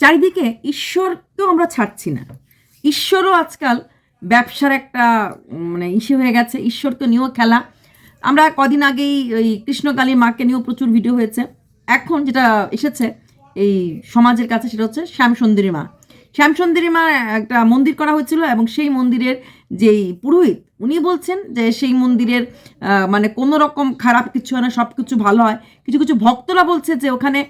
চারিদিকে ঈশ্বর তো আমরা ছাড়ছি না। ঈশ্বরও আজকাল ব্যবসার একটা মানে ইসে হয়ে গেছে। ঈশ্বর তো নিয়েও খেলা। আমরা কদিন আগেই ওই কৃষ্ণকালী মাকে নিয়েও প্রচুর ভিডিও হয়েছে। এখন যেটা এসেছে এই সমাজের কাছে সেটা হচ্ছে শ্যামসুন্দরী মা। শ্যামসুন্দরী মা একটা মন্দির করা হয়েছিল এবং সেই মন্দিরের যেই পুরোহিত, উনি বলছেন যে সেই মন্দিরের মানে কোনো রকম খারাপ কিছু হয় না সব কিছু ভালো হয়। কিছু কিছু ভক্তরা বলছে যে ওখানে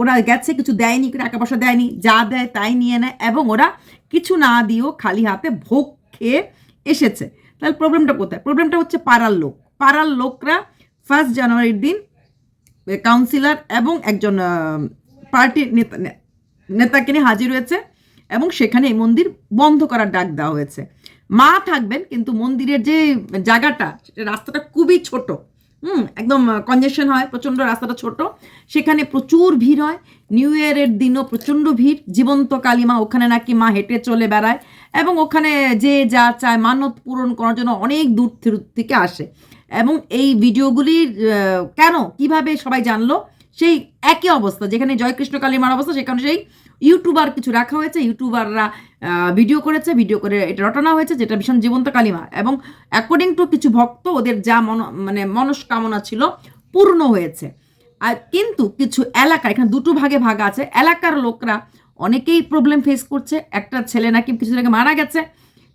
ওরা গেছে, কিছু দেয়নি টাকা পয়সা দেয়নি, যা দেয় তাই নিয়ে নেয় এবং ওরা কিছু না দিয়েও খালি হাতে ভোগ খেয়ে এসেছে। তাহলে প্রবলেমটা কোথায়? প্রবলেমটা হচ্ছে পাড়ার লোক। পাড়ার লোকরা ফার্স্ট জানুয়ারির দিন কাউন্সিলর এবং একজন পার্টির নেতা নেতাকে নিয়ে হাজির হয়েছে এবং সেখানে এই মন্দির বন্ধ করার ডাক দেওয়া হয়েছে। মা থাকবেন, কিন্তু মন্দিরের যে জায়গাটা রাস্তাটা খুবই ছোট। হুম, একদম কনজেশন হয়, প্রচণ্ড রাস্তাটা ছোট। সেখানে প্রচুর ভিড় হয় নিউ ইয়ারের দিনও প্রচণ্ড ভিড়, জীবন্ত কালীমা ওখানে নাকি মা হেঁটে চলে বেড়ায় এবং ওখানে যে যা চায় মানত পূরণ করার জন্য অনেক দূর থেকে আসে। এবং এই ভিডিওগুলির কেন, কীভাবে সবাই জানলো? সেই একই অবস্থা, যেখানে জয়কৃষ্ণ কালীমার অবস্থা, সেখানে সেই ইউটিউবার কিছু রাখা হয়েছে ইউটিউবাররা ভিডিও করেছে ভিডিও করে এটা রটানো হয়েছে, যেটা ভীষণ জীবন্ত কালিমা এবং অ্যাকর্ডিং টু কিছু ভক্ত, ওদের যা মন মানে মনস্কামনা ছিল, পূর্ণ হয়েছে। আর কিন্তু কিছু এলাকা এখানে দুটো ভাগে ভাগ আছে, এলাকার লোকরা অনেকেই প্রবলেম ফেস করছে। একটা ছেলে নাকি কিছুদিন আগে মারা গেছে,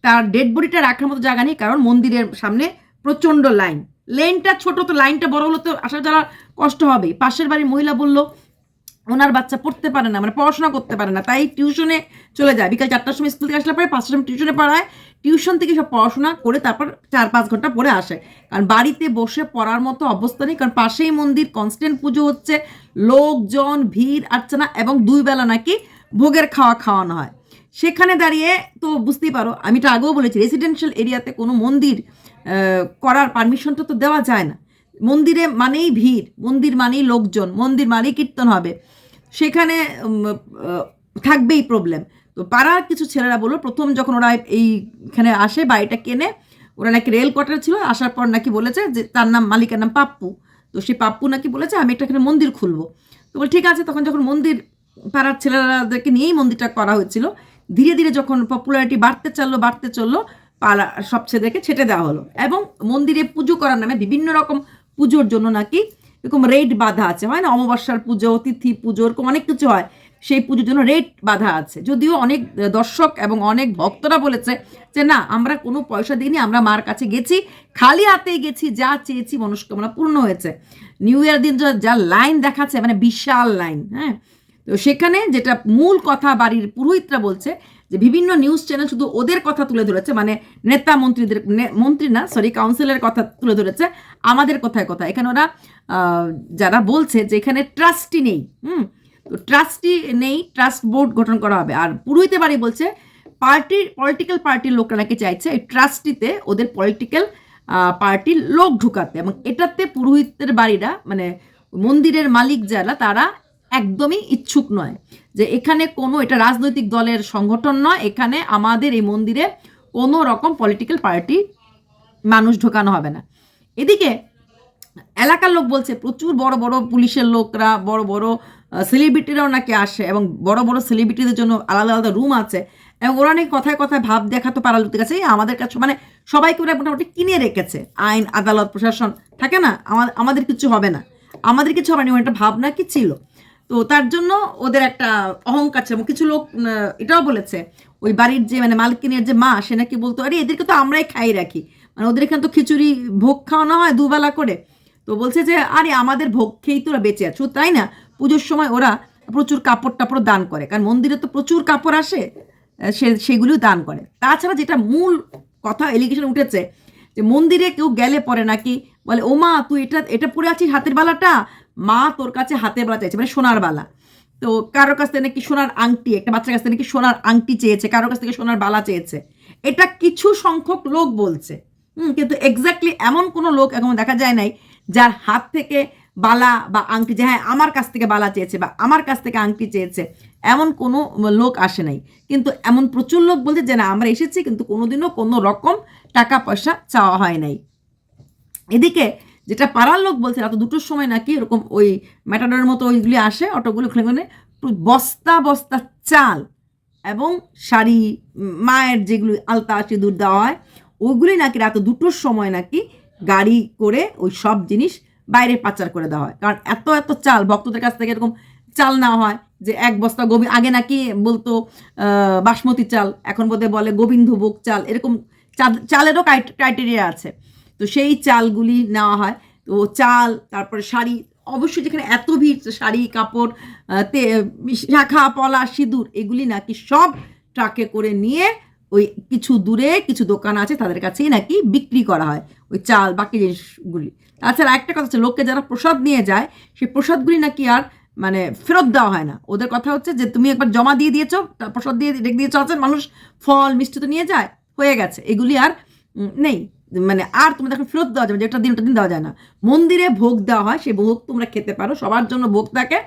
তার ডেড বডিটা রাখার মতো জায়গা নেই, কারণ মন্দিরের সামনে প্রচণ্ড লাইন লেনটা ছোট, তো লাইনটা বড় হলে তো আসা যাওয়া কষ্ট হবেই। পাশের বাড়ির মহিলা বলল, ওনার বাচ্চা পড়তে পারে না মানে পড়াশোনা করতে পারে না। তাই টিউশনে চলে যায়। বিকাল চারটার সময় স্কুল থেকে আসলে পরে পাঁচটার সময় টিউশনে পড়ায়। টিউশন থেকে সব পড়াশোনা করে তারপর চার পাঁচ ঘণ্টা পরে আসে। কারণ বাড়িতে বসে পড়ার মতো অবস্থা নেই, কারণ পাশেই মন্দির কনস্ট্যান্ট পুজো হচ্ছে, লোকজন, ভিড়, আর্চনা এবং দুই বেলা নাকি ভোগের খাওয়া খাওয়ানো হয়। সেখানে দাঁড়িয়ে তো বুঝতেই পারো, আমি তো আগেও বলেছি রেসিডেন্সিয়াল এরিয়াতে কোনো মন্দির করার পারমিশনটা তো দেওয়া যায় না। মন্দিরে মানেই ভিড়, মন্দির মানেই লোকজন, মন্দির মানেই কীর্তন হবে। সেখানে থাকবেই প্রবলেম তো পাড়ার কিছু ছেলেরা বলল, প্রথম যখন ওরা এইখানে আসে, বাড়িটা কেনে, ওরা নাকি রেল কোয়ার্টার ছিল, আসার পর নাকি বলেছে যে তার নাম, মালিকের নাম পাপ্পু। তো সেই পাপ্পু নাকি বলেছে, আমি একটা এখানে মন্দির খুলবো। তো বলে, ঠিক আছে। তখন যখন মন্দির পাড়ার ছেলেরাদেরকে নিয়েই মন্দিরটা করা হয়েছিল ধীরে ধীরে যখন পপুলারিটি বাড়তে চলল বাড়তে চলল, পালা, সব ছেলেদেরকে ছেটে দেওয়া হলো। এবং মন্দিরে পুজো করার নামে বিভিন্ন রকম পুজোর জন্য নাকি এরকম রেট বাধা আছে, হয় না? অমাবস্যার পুজো তিথি পুজো, এরকম অনেক কিছু হয়। সেই পুজোর জন্য রেট বাধা আছে। যদিও অনেক দর্শক এবং অনেক ভক্তরা বলেছে যে, না, আমরা কোনো পয়সা দিইনি, আমরা মার কাছে গেছি, খালি হাতে গেছি, যা চেয়েছি, মনস্কামনা পূর্ণ হয়েছে। নিউ ইয়ার দিন যা লাইন দেখাচ্ছে মানে বিশাল লাইন হ্যাঁ? তো সেখানে যেটা মূল কথা বাড়ির পুরোহিতরা বলছে, যে বিভিন্ন নিউজ চ্যানেল শুধু ওদের কথা তুলে ধরেছে মানে নেতা মন্ত্রীদের মন্ত্রী না সরি কাউন্সিলের কথা তুলে ধরেছে, আমাদের কথায় কথা। এখানে ওরা যারা বলছে যে এখানে ট্রাস্টি নেই, হুম, তো ট্রাস্টি নেই ট্রাস্ট বোর্ড গঠন করা হবে। আর পুরোহিতে বাড়ি বলছে পার্টির পলিটিক্যাল পার্টির লোকরা নাকি চাইছে এই ট্রাস্টিতে ওদের পলিটিক্যাল পার্টির লোক ঢুকাতে। এবং এটাতে পুরোহিতের বাড়িরা মানে মন্দিরের মালিক যারা, তারা একদমই ইচ্ছুক নয় যে এখানে কোনো, এটা রাজনৈতিক দলের সংগঠন নয়, এখানে আমাদের এই মন্দিরে কোনো রকম পলিটিক্যাল পার্টি মানুষ ঢোকানো হবে না। এদিকে এলাকার লোক বলছে, প্রচুর বড় বড় পুলিশের লোকরা, বড় বড় সেলিব্রিটিরাও নাকি আসে এবং বড় বড় সেলিব্রিটিদের জন্য আলাদা আলাদা রুম আছে এবং ওরা নাকি কথায় কথায় ভাব দেখাতো পাড়ার লোকদের কাছে আমাদের কাছে মানে সবাইকে ওরা মোটামুটি কিনে রেখেছে। আইন, আদালত, প্রশাসন, থাকে না? আমা- আমাদের কিছু হবে না। আমাদের কিছু হবে না একটা ভাবনা কি ছিল? তো তার জন্য ওদের একটা অহংকার ছিল। কিছু লোক এটাও বলেছে, ওই বাড়ির যে মানে মালকিনের যে মা, সে নাকি বলতো, আরে, এদেরকে তো আমরাই খাই রাখি। মানে ওদের এখানে তো খিচুড়ি, ভোগ খাওয়ানো হয় দুবেলা করে। তো বলছে যে, আরে, আমাদের ভোগ খেয়েই তো ওরা বেঁচে আছে। তাই না? পুজোর সময় ওরা প্রচুর কাপড় টাপড় দান করে। কারণ মন্দিরে তো প্রচুর কাপড় আসে সে, সেগুলিও দান করে। তাছাড়া যেটা মূল কথা এলিগেশন উঠেছে, যে মন্দিরে কেউ গেলে পরে নাকি বলে, ওমা, তুই এটা এটা পরে আছিস হাতের বালাটা? মা তোর কাছে হাতে বালা চাইছে মানে সোনার বালা। তো কারোর কাছ থেকে নাকি সোনার আংটি, একটা বাচ্চার কাছ থেকে নাকি সোনার আংটি চেয়েছে, কারোর কাছ থেকে সোনার বালা চেয়েছে। এটা কিছু সংখ্যক লোক বলছে। হুম, কিন্তু এক্স্যাক্টলি এমন কোনো লোক এখন দেখা যায় নাই যার হাত থেকে বালা বা আংটি যে হ্যাঁ আমার কাছ থেকে বালা চেয়েছে বা আমার কাছ থেকে আংটি চেয়েছে, এমন কোনো লোক আসে নাই। কিন্তু এমন প্রচুর লোক বলছে যে, না, আমরা এসেছি, কিন্তু কোনোদিনও কোনো রকম টাকা পয়সা চাওয়া হয় নাই। এদিকে যেটা পাড়ার লোক বলছে, রাত দুটোর সময় নাকি এরকম ওই ম্যাটাডোরের মতো ওইগুলি আসে, অটোগুলো ওখানে বস্তা বস্তা চাল এবং শাড়ি মায়ের যেগুলো আলতা, সিঁদুর দেওয়া হয় ওইগুলি নাকি রাত দুটোর সময় নাকি গাড়ি করে ওই সব জিনিস বাইরে পাচার করে দেওয়া হয়। কারণ এত এত চাল, ভক্তদের কাছ থেকে এরকম চাল নেওয়া হয় যে এক বস্তা গোবি, আগে নাকি বলতো বাসমতি চাল, এখন বোধহয় বলে গোবিন্দভোগ চাল, এরকম চা- চালেরও ক্রাইটেরিয়া আছে। তো সেই চালগুলি নেওয়া হয়। তো চাল, তারপরে শাড়ি, অবশ্যই যেখানে এত ভিড় শাড়ি, কাপড় তে, শাখা, পলা, সিঁদুর, এগুলি নাকি সব ট্রাকে করে নিয়ে ওই কিছু দূরে কিছু দোকান আছে তাদের কাছেই নাকি বিক্রি করা হয় ওই চাল, বাকি জিনিসগুলি। তাছাড়া একটা কথা হচ্ছে, লোককে যারা প্রসাদ নিয়ে যায়, সেই প্রসাদগুলি নাকি আর মানে ফেরত দেওয়া হয় না। ওদের কথা হচ্ছে যে, তুমি একবার জমা দিয়ে দিয়েছ প্রসাদ দিয়ে রেখে দিয়েছ আছে মানুষ ফল, মিষ্টি তো নিয়ে যায়, হয়ে গেছে। এগুলি আর নেই। মানে আর তুমি এখন ফেরত দেওয়া যাবে যেটা দিন দিন দেওয়া যায় না। মন্দিরে ভোগ দেওয়া হয় সেই ভোগ তোমরা খেতে পারো, সবার জন্য ভোগ থাকে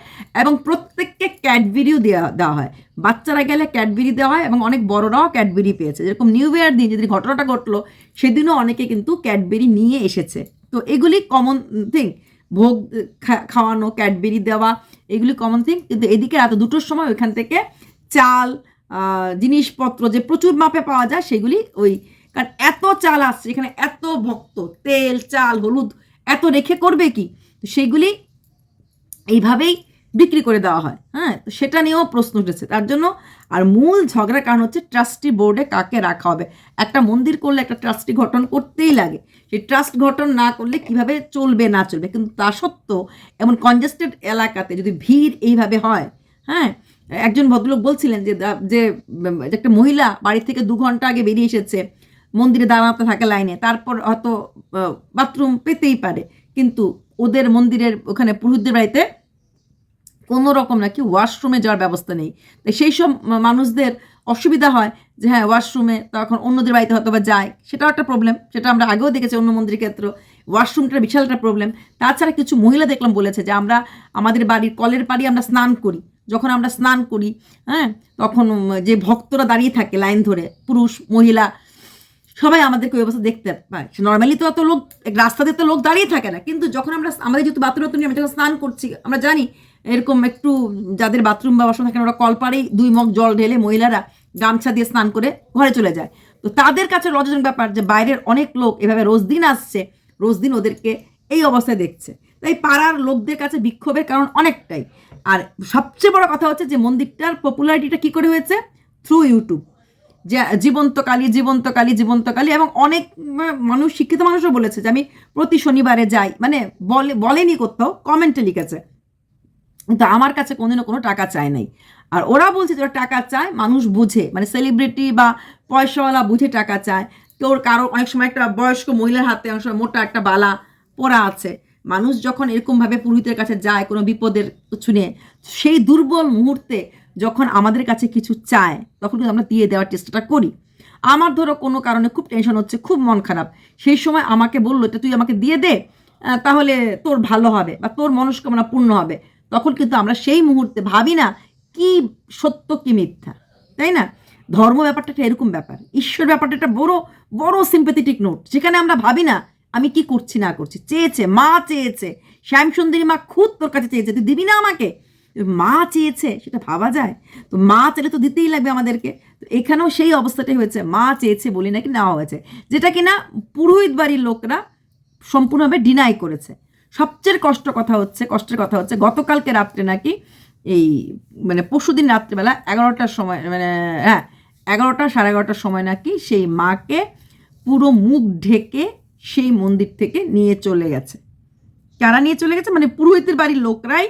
এবং প্রত্যেককে ক্যাডবেরিও দেওয়া দেওয়া হয়। বাচ্চারা গেলে ক্যাডবেরি দেওয়া হয় এবং অনেক বড়রাও ক্যাডবেরি পেয়েছে। যেরকম নিউ ইয়ার দিন যেদিন ঘটনাটা ঘটলো, সেদিনও অনেকে কিন্তু ক্যাডবেরি নিয়ে এসেছে। তো এগুলি কমন থিং ভোগ খাওয়ানো, ক্যাডবেরি দেওয়া, এগুলি কমন থিং কিন্তু এদিকে রাত দুটোর সময় ওইখান থেকে চাল জিনিসপত্র যে প্রচুর মাপে পাওয়া যায়, সেগুলি ওই কারণ এত চাল আসছে, এখানে এত ভক্ত, তেল, চাল, হলুদ, এত রেখে করবে কি? তো সেইগুলি এইভাবেই বিক্রি করে দেওয়া হয় হ্যাঁ? তো সেটা নিয়েও প্রশ্ন উঠেছে, তার জন্য আর মূল ঝগড়ার কারণ হচ্ছে ট্রাস্টি বোর্ডে কাকে রাখা হবে। একটা মন্দির করলে একটা ট্রাস্টি গঠন করতেই লাগে, সেই ট্রাস্ট গঠন না করলে কীভাবে চলবে, না চলবে? কিন্তু তা সত্ত্বেও এমন কনজেস্টেড এলাকাতে যদি ভিড় এইভাবে হয় হ্যাঁ? একজন ভদ্রলোক বলছিলেন যে যে একটা মহিলা বাড়ি থেকে দু ঘণ্টা আগে বেরিয়ে এসেছে মন্দিরে দাঁড়াতে থাকে লাইনে। তারপর হয়তো বাথরুম পেতেই পারে। কিন্তু ওদের মন্দিরের ওখানে পুরোহিতদের বাড়িতে কোনো রকম নাকি ওয়াশরুমে যাওয়ার ব্যবস্থা নেই। তাই সেই সব মানুষদের অসুবিধা হয় যে হ্যাঁ ওয়াশরুমে তখন অন্যদের বাড়িতে হয়তো বা যায়। সেটাও একটা প্রবলেম সেটা আমরা আগেও দেখেছি অন্য মন্দিরের ক্ষেত্রে। ওয়াশরুমটা বিশাল একটা প্রবলেম তাছাড়া কিছু মহিলা দেখলাম বলেছে যে, আমরা আমাদের বাড়ির কলের পাড়ি আমরা স্নান করি। যখন আমরা স্নান করি হ্যাঁ তখন যে ভক্তরা দাঁড়িয়ে থাকে লাইন ধরে, পুরুষ, মহিলা সবাই আমাদেরকে ওই অবস্থা দেখতে পায়। নর্মালি তো অত লোক, রাস্তাতে তো লোক দাঁড়িয়ে থাকে না। কিন্তু যখন আমরা আমাদের যেহেতু বাথরুম বাথরুম আমি যখন স্নান করছি। আমরা জানি এরকম একটু যাদের বাথরুম বা বাসন থাকে ওরা কলপাড়েই দুই মগ জল ঢেলে মহিলারা গামছা দিয়ে স্নান করে ঘরে চলে যায়। তো তাদের কাছে লজ্জাজনক ব্যাপার যে বাইরের অনেক লোক এভাবে রোজ দিন আসছে, রোজ দিন ওদেরকে এই অবস্থায় দেখছে। তাই পাড়ার লোকদের কাছে বিক্ষোভের কারণ অনেকটাই। আর সবচেয়ে বড় কথা হচ্ছে যে মন্দিরটার পপুলারিটিটা কি করে হয়েছে? থ্রু ইউটিউব যে জীবন্তকালী জীবন্তকালী জীবন্তকালী এবং অনেক মানুষ, শিক্ষিত মানুষও বলেছে যে আমি প্রতি শনিবারে যাই। মানে বলে, বলেনি কোথাও, কমেন্টে লিখেছে। কিন্তু আমার কাছে কোনোদিনও কোনো টাকা চায় নাই। আর ওরা বলছে যে ওরা টাকা চায়, মানুষ বুঝে। মানে সেলিব্রিটি বা পয়সাওয়ালা বুঝে টাকা চায়। তোর কারও, অনেক সময় একটা বয়স্ক মহিলার হাতে অনেক সময় মোটা একটা বালা পরা আছে। মানুষ যখন এরকমভাবে পুরোহিতের কাছে যায় কোনো বিপদের কিছু নিয়ে সেই দুর্বল মুহূর্তে যখন আমাদের কাছে কিছু চায়, তখন কিন্তু আমরা দিয়ে দেওয়ার চেষ্টাটা করি। আমার ধরো কোনো কারণে খুব টেনশন হচ্ছে, খুব মন খারাপ। সেই সময় আমাকে বলল এটা তুই আমাকে দিয়ে দে তাহলে তোর ভালো হবে বা তোর মনস্কামনা পূর্ণ হবে। তখন কিন্তু আমরা সেই মুহূর্তে ভাবি না, কি সত্য, কি মিথ্যা, তাই না? ধর্ম ব্যাপারটা একটা এরকম ব্যাপার। ঈশ্বর ব্যাপারটা একটা বড় বড় সিম্পেথেটিক নোট যেখানে আমরা ভাবি না, আমি কি করছি, না করছি। চেয়েছে, মা চেয়েছে, শ্যামসুন্দরী মা খুদ তোর কাছে চেয়েছে, তুই দিবি না আমাকে? মা চেয়েছে, সেটা ভাবা যায়। তো মা চেলে তো দিতেই লাগবে আমাদেরকে। এখানেও সেই অবস্থাটাই হয়েছে। মা চেয়েছে বলি নাকি নেওয়া হয়েছে। যেটা কিনা পুরোহিত বাড়ির লোকরা সম্পূর্ণভাবে ডিনাই করেছে। সবচেয়ে কষ্ট কথা হচ্ছে, কষ্টের কথা হচ্ছে, গতকালকে রাত্রে নাকি এই মানে পরশুদিন রাত্রেবেলা এগারোটার সময় মানে হ্যাঁ এগারোটা সাড়ে এগারোটার সময় নাকি সেই মাকে পুরো মুখ ঢেকে সেই মন্দির থেকে নিয়ে চলে গেছে। কারা নিয়ে চলে গেছে? মানে পুরোহিতের বাড়ির লোকরাই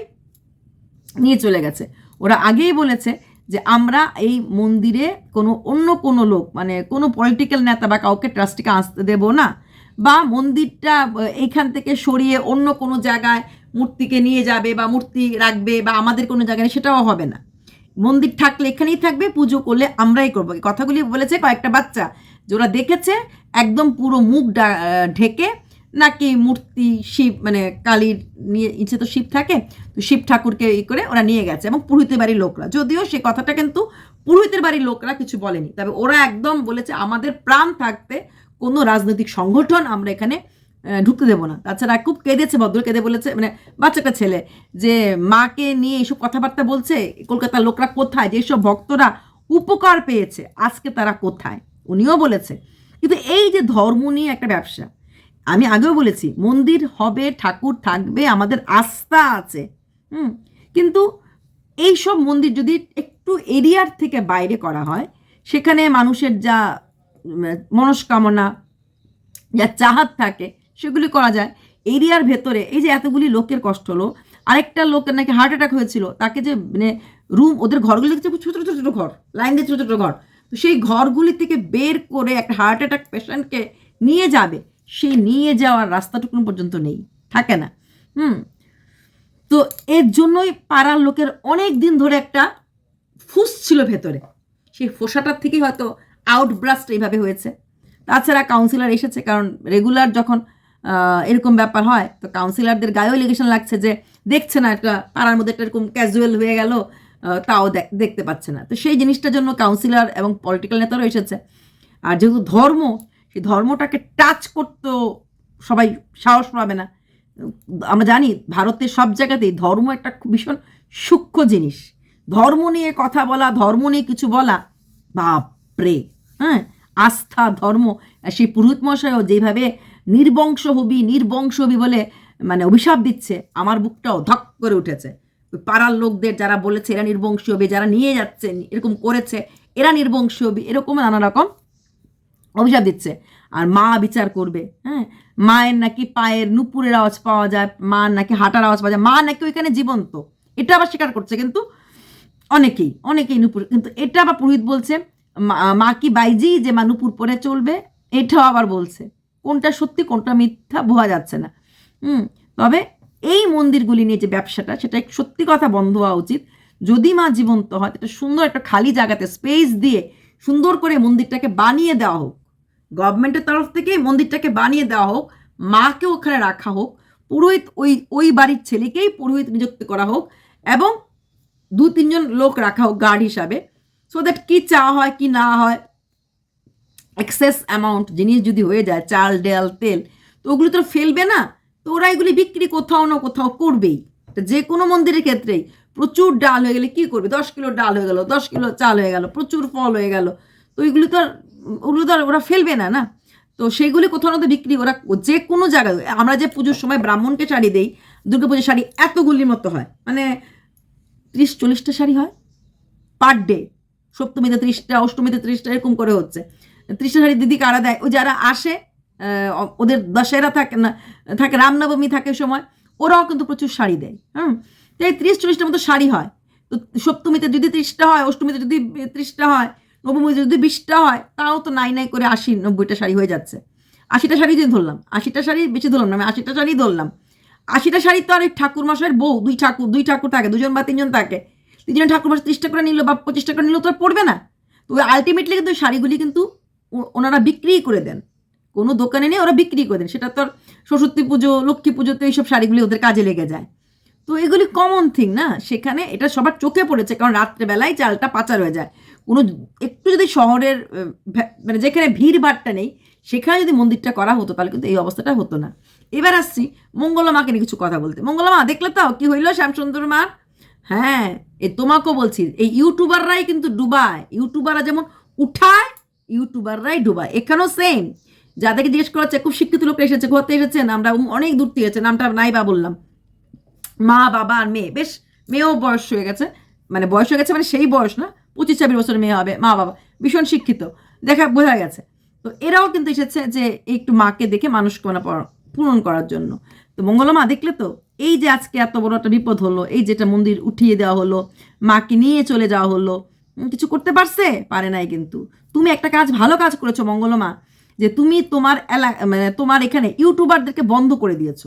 নিয়ে চলে গেছে। ওরা আগেই বলেছে যে আমরা এই মন্দিরে কোনো অন্য কোনো লোক মানে কোনো পলিটিক্যাল নেতা বা কাউকে ট্রাস্টিকে আসতে দেব না বা মন্দিরটা এইখান থেকে সরিয়ে অন্য কোনো জায়গায় মূর্তিকে নিয়ে যাবে বা মূর্তি রাখবে বা আমাদের কোনো জায়গায় সেটাও হবে না। মন্দির থাকলে এখানেই থাকবে, পুজো করলে আমরাই করব। কথাগুলি বলেছে কয়েকটা বাচ্চা যে ওরা দেখেছে, একদম পুরো মুখ ঢেকে নাকি মূর্তি শিব মানে কালীর নিয়ে ইচ্ছে তো শিব থাকে, তো শিব ঠাকুরকে ই করে ওরা নিয়ে গেছে এবং পুরোহিতের বাড়ির লোকরা। যদিও সে কথাটা কিন্তু পুরোহিতের বাড়ির লোকরা কিছু বলেনি। তবে ওরা একদম বলেছে, আমাদের প্রাণ থাকতে কোনো রাজনৈতিক সংগঠন আমরা এখানে ঢুকতে দেবো না। তাছাড়া খুব কেঁদেছে ভদ্র কেঁদে বলেছে মানে বাচ্চাটা ছেলে, যে মাকে নিয়ে এইসব কথাবার্তা বলছে, কলকাতার লোকরা কোথায়? যেসব ভক্তরা উপকার পেয়েছে, আজকে তারা কোথায়? উনিও বলেছে। কিন্তু এই যে ধর্ম নিয়ে একটা ব্যবসা আমি আগেও বলেছি, মন্দির হবে, ঠাকুর থাকবে, আমাদের আস্থা আছে। হুম? কিন্তু এই সব মন্দির যদি একটু এরিয়ার থেকে বাইরে করা হয়, সেখানে মানুষের যা মনস্কামনা, যা চাহাত থাকে, সেগুলি করা যায়। এরিয়ার ভেতরে, এই যে এতগুলি লোকের কষ্ট হলো, আরেকটা লোকের নাকি হার্ট অ্যাটাক হয়েছিল, তাকে যে মানে রুম, ওদের ঘরগুলি দেখছে? ছোটো ছোটো ছোটো ঘর, লাইন দিয়ে ছোটো ছোটো ঘর। তো সেই ঘরগুলি থেকে বের করে একটা হার্ট অ্যাটাক পেশেন্টকে নিয়ে যাবে। সেই নিয়ে যাওয়ার রাস্তাটুকুন পর্যন্ত নেই, থাকে না। হুম। তো এর জন্যই পাড়ার লোকের অনেক দিন ধরে একটা ফুস ছিল ভেতরে। সেই ফোসাটার থেকেই হয়তো আউটব্রাস্ট এইভাবে হয়েছে। তাছাড়া কাউন্সিলর এসেছে, কারণ রেগুলার যখন এরকম ব্যাপার হয়, তো কাউন্সিলরদের গায়েও লিগেশন লাগছে যে দেখছে না, একটা পাড়ার মধ্যে একটা এরকম ক্যাজুয়াল হয়ে গেল তাও দেখ- দেখতে পাচ্ছে না। তো সেই জিনিসটার জন্য কাউন্সিলর এবং পলিটিক্যাল নেতারাও এসেছে। আর যেহেতু ধর্ম ধর্মটাকে টাচ করতেও সবাই সাহস পাবে না। আমরা জানি ভারতের সব জায়গাতেই ধর্ম একটা ভীষণ সূক্ষ্ম জিনিস। ধর্ম নিয়ে কথা বলা, ধর্ম নিয়ে কিছু বলা, বাপরে হ্যাঁ? আস্থা, ধর্ম সেই পুরোহিত মশাইও যেভাবে নির্বংশ হবি নির্বংশ হবি বলে মানে অভিশাপ দিচ্ছে, আমার বুকটাও ধক করে উঠেছে। পাড়ার লোকদের যারা বলেছে, এরা নির্বংশী হবে, যারা নিয়ে যাচ্ছে এরকম করেছে, এরা নির্বংশী হবে, এরকম নানা রকম অভিশাপ দিচ্ছে। আর মা বিচার করবে হ্যাঁ? মায়ের নাকি পায়ের নুপুরের আওয়াজ পাওয়া যায় মা নাকি হাঁটার আওয়াজ পাওয়া যায়। মা নাকি ওইখানে জীবন্ত। এটা আবার স্বীকার করছে কিন্তু অনেকেই অনেকেই নুপুর, কিন্তু এটা আবার পুরোহিত বলছে, মা- কি বাইজি যে মা নুপুর পরে চলবে? এটাও আবার বলছে। কোনটা সত্যি, কোনটা মিথ্যা বোঝা যাচ্ছে না। হুম? তবে এই মন্দিরগুলি নিয়ে যে ব্যবসাটা, সেটা সত্যি কথা বন্ধ হওয়া উচিত। যদি মা জীবন্ত হয় এটা সুন্দর একটা খালি জায়গাতে স্পেস দিয়ে সুন্দর করে মন্দিরটাকে বানিয়ে দেওয়া হোক। গভর্নমেন্টের তরফ থেকে মন্দিরটাকে বানিয়ে দেওয়া হোক, মাকে ওখানে রাখা হোক, পুরোহিত ওই ওই বাড়ির ছেলেকেই পুরোহিত নিযুক্ত করা হোক এবং দু তিনজন লোক রাখা হোক গার্ড হিসাবে সো দ্যাট কী চাওয়া হয়, কি না হয় এক্সেস অ্যামাউন্ট জিনিস যদি হয়ে যায়, চাল, ডাল, তেল, তো ওগুলো তো ফেলবে না তো ওরা এগুলি বিক্রি কোথাও না কোথাও করবেই। যে কোনো মন্দিরের ক্ষেত্রেই প্রচুর ডাল হয়ে গেলে কি করবে? দশ কিলো ডাল হয়ে গেল, দশ কিলো চাল হয়ে গেল, প্রচুর ফল হয়ে গেল। তো ওইগুলি তো আর, ওগুলো তো আর ওরা ফেলবে না না? তো সেইগুলি কোথাও না তো বিক্রি ওরা যে কোনো জায়গায়, আমরা যে পুজোর সময় ব্রাহ্মণকে শাড়ি দেই, দুর্গা পুজোর শাড়ি এতগুলির মতো হয়। মানে ত্রিশ, চল্লিশটা শাড়ি হয় পার ডে সপ্তমীতে ত্রিশটা, অষ্টমীতে ত্রিশটা, এরকম করে হচ্ছে। ত্রিশটা শাড়ি দিদি কারা দেয়? ওই যারা আসে ওদের দশেরা থাকে না, থাকে রামনবমী থাকে সময় ওরাও কিন্তু প্রচুর শাড়ি দেয়, হুম? তাই ত্রিশ চল্লিশটার মতো শাড়ি হয়। তো সপ্তমীতে যদি ত্রিশটা হয়, অষ্টমীতে যদি ত্রিশটা হয়, নবমীতে যদি বিশটা হয়, তাও তো নাই নাই করে আশি, নব্বইটা শাড়ি হয়ে যাচ্ছে। আশিটা শাড়ি দিয়ে ধরলাম, আশিটা শাড়ি বেশি ধরলাম না, আমি আশিটা শাড়ি ধরলাম। আশিটা শাড়ি তো আর ঠাকুর মশাইয়ের বউ, দুই ঠাকুর দুই ঠাকুর থাকে, দুজন বা তিনজন থাকে। তিনজন ঠাকুর মশাই ত্রিশটা করে নিল বা পঁচিশটা করে নিল তো আর পড়বে না। তো আলটিমেটলি কিন্তু শাড়িগুলি কিন্তু ওনারা বিক্রিই করে দেন। কোনো দোকানে নেই, ওরা বিক্রি করে দেন। সেটা তো আর সরস্বতী পুজো, লক্ষ্মী পুজোতে এইসব শাড়িগুলি ওদের কাজে লেগে যায়। তো এগুলি কমন থিং না? সেখানে এটা সবার চোখে পড়েছে, কারণ রাত্রেবেলায় চালটা পাচার হয়ে যায়। কোনো একটু যদি শহরের মানে যেখানে ভিড় ভাট্টা নেই, সেখানে যদি মন্দিরটা করা হতো, তাহলে কিন্তু এই অবস্থাটা হতো না। এবার আসছি মঙ্গলা মাকে নিয়ে কিছু কথা বলতে। মঙ্গলা মা, দেখলে তো? কি হইল শ্যামসুন্দর মার? হ্যাঁ এ তোমাকেও বলছি, এই ইউটিউবাররাই কিন্তু ডুবায়। ইউটিউবাররা যেমন উঠায়, ইউটিউবাররাই ডুবায়। এখানেও সেম যাদেরকে জিজ্ঞেস করা হচ্ছে, খুব শিক্ষিত লোক এসেছে ঘুরতে এসেছেন? আমরা অনেক দূর এসেছে, নামটা নাই বা বললাম। মা, বাবা আর মেয়ে, বেশ, মেয়েও বয়স হয়ে গেছে মানে বয়স হয়ে গেছে মানে সেই বয়স না, পঁচিশ ছাব্বিশ বছরের মেয়ে হবে, মা, বাবা, ভীষণ শিক্ষিত, দেখা বোঝা গেছে। তো এরাও কিন্তু এসেছে যে একটু মাকে দেখে মানুষকে পূরণ করার জন্য। তো মঙ্গলা মা, দেখলে তো, এই যে আজকে এত বড় একটা বিপদ হলো, এই যেটা মন্দির উঠিয়ে দেওয়া হলো, মাকে নিয়ে চলে যাওয়া হলো কিছু করতে পারছে? পারে নাই কিন্তু। তুমি একটা কাজ, ভালো কাজ করেছ মঙ্গলমা যে তুমি তোমার এলাকা মানে তোমার এখানে ইউটিউবারদেরকে বন্ধ করে দিয়েছ।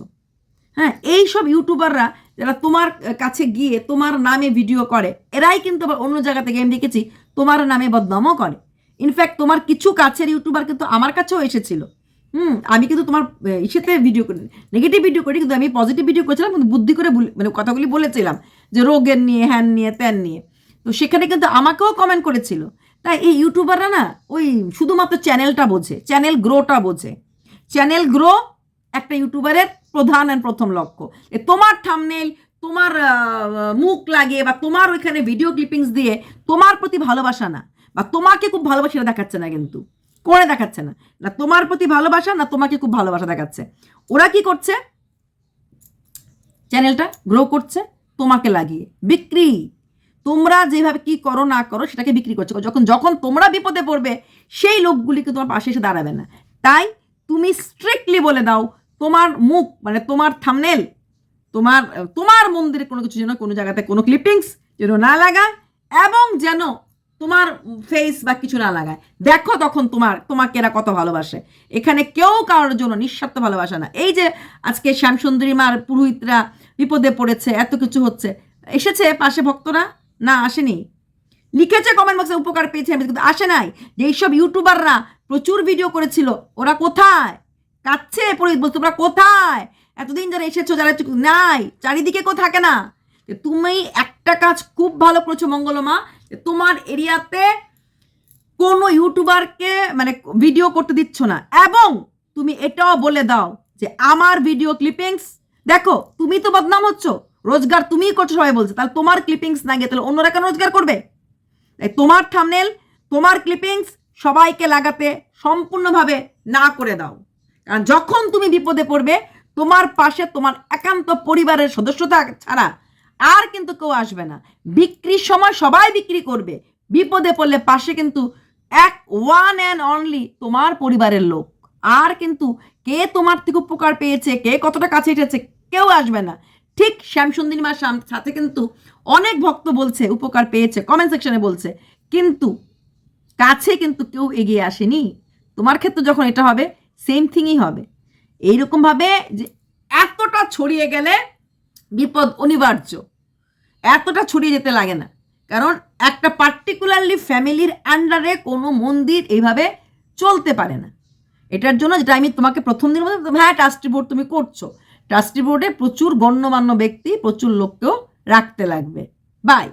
হ্যাঁ এই সব ইউটিউবাররা যারা তোমার কাছে গিয়ে তোমার নামে ভিডিও করে, এরাই কিন্তু আবার অন্য জায়গা থেকে আমি দেখেছি, তোমার নামে বদনামও করে। ইনফ্যাক্ট তোমার কিছু কাছের ইউটিউবার কিন্তু আমার কাছেও এসেছিল। হুম, আমি কিন্তু তোমার ইসেতে ভিডিও করি নেগেটিভ ভিডিও করি, কিন্তু আমি পজিটিভ ভিডিও করেছিলাম, কিন্তু বুদ্ধি করে মানে কথাগুলি বলেছিলাম, যে রোগের নিয়ে, হ্যান নিয়ে, ত্যান নিয়ে। তো সেখানে কিন্তু আমাকেও কমেন্ট করেছিল। তাই এই ইউটিউবাররা না, ওই শুধুমাত্র চ্যানেলটা বোঝে চ্যানেল গ্রোটা বোঝে। চ্যানেল গ্রো একটা ইউটিউবারের প্রধান অ্যান্ড প্রথম লক্ষ্য। যে তোমার থামনেল তোমার মুখ লাগিয়ে বা তোমার ওইখানে ভিডিও ক্লিপিংস দিয়ে তোমার প্রতি ভালোবাসা না, বা তোমাকে খুব ভালোবাসা দেখাচ্ছে না কিন্তু, করে দেখাচ্ছে না। না তোমার প্রতি ভালোবাসা, না তোমাকে খুব ভালোবাসা দেখাচ্ছে। ওরা কি করছে? চ্যানেলটা গ্রো করছে, তোমাকে লাগিয়ে। বিক্রি। তোমরা যেভাবে কি করো না করো সেটাকে বিক্রি করছ। যখন যখন তোমরা বিপদে পড়বে, সেই লোকগুলিকে তোমার পাশে এসে দাঁড়াবে না। তাই তুমি স্ট্রিক্টলি বলে দাও, তোমার মুখ মানে তোমার থামনেল তোমার তোমার মন্দিরে কোনো কিছু যেন কোনো জায়গাতে কোনো ক্লিপিংস যেন না লাগায় এবং যেন তোমার ফেস বা কিছু না লাগায়। দেখো তখন তোমার, তোমাকে এরা কত ভালোবাসে। এখানে কেউ কারোর জন্য নিঃস্বার্থ ভালোবাসা না। এই যে আজকে শ্যামসুন্দরী মার পুরোহিতরা বিপদে পড়েছে, এত কিছু হচ্ছে। এসেছে পাশে ভক্তরা? না, আসেনি। লিখেছে কমেন্ট বক্সে উপকার পেয়েছে, আমি কিন্তু আসে নাই। যে এইসব ইউটিউবাররা প্রচুর ভিডিও করেছিল, ওরা কোথায়? কাচ্ছে পুরোহিত বলছে, তোমরা কোথায়? এতদিন যারা এসেছ, যারা নাই। চারিদিকে কেউ থাকে না। তুমি একটা কাজ খুব ভালো করেছ, মঙ্গলমা তোমার এরিয়াতে কোনো ইউটিউবারকে মানে ভিডিও করতে দিচ্ছ না। এবং তুমি এটাও বলে দাও যে আমার ভিডিও ক্লিপিংস দেখো, তুমি তো বদনাম হচ্ছ। রোজগার তুমিই করছ, সবাই বলছে। তাহলে তোমার ক্লিপিংস না গিয়ে তাহলে অন্যরা কেন রোজগার করবে? তাই তোমার থামনেল তোমার ক্লিপিংস সবাইকে লাগাতে সম্পূর্ণভাবে না করে দাও। কারণ যখন তুমি বিপদে পড়বে, তোমার পাশে তোমার একান্ত পরিবারের সদস্যতা ছাড়া আর কিন্তু কেউ আসবে না। বিক্রির সময় সবাই বিক্রি করবে। বিপদে পড়লে পাশে কিন্তু এক ওয়ান অ্যান্ড অনলি তোমার পরিবারের লোক। আর কিন্তু কে তোমার থেকে উপকার পেয়েছে, কে কতটা কাছে এসেছে, কেউ আসবে না। ঠিক শ্যামসুন্দরী মার সাথে কিন্তু অনেক ভক্ত বলছে, উপকার পেয়েছে কমেন্ট সেকশনে বলছে, কিন্তু কাছে কিন্তু কেউ এগিয়ে আসেনি। তোমার ক্ষেত্রে যখন এটা হবে সেম থিংই হবে। এইরকমভাবে যে এতটা ছড়িয়ে গেলে বিপদ অনিবার্য। এতটা ছড়িয়ে যেতে লাগে না। কারণ একটা পার্টিকুলারলি ফ্যামিলির আন্ডারে কোনো মন্দির এইভাবে চলতে পারে না। এটার জন্য যেটা আমি তোমাকে প্রথম দিন বললাম হ্যাঁ ট্রাস্টি বোর্ড তুমি করছ। ট্রাস্টি বোর্ডে প্রচুর গণ্যমান্য ব্যক্তি প্রচুর লোককেও রাখতে লাগবে। বাই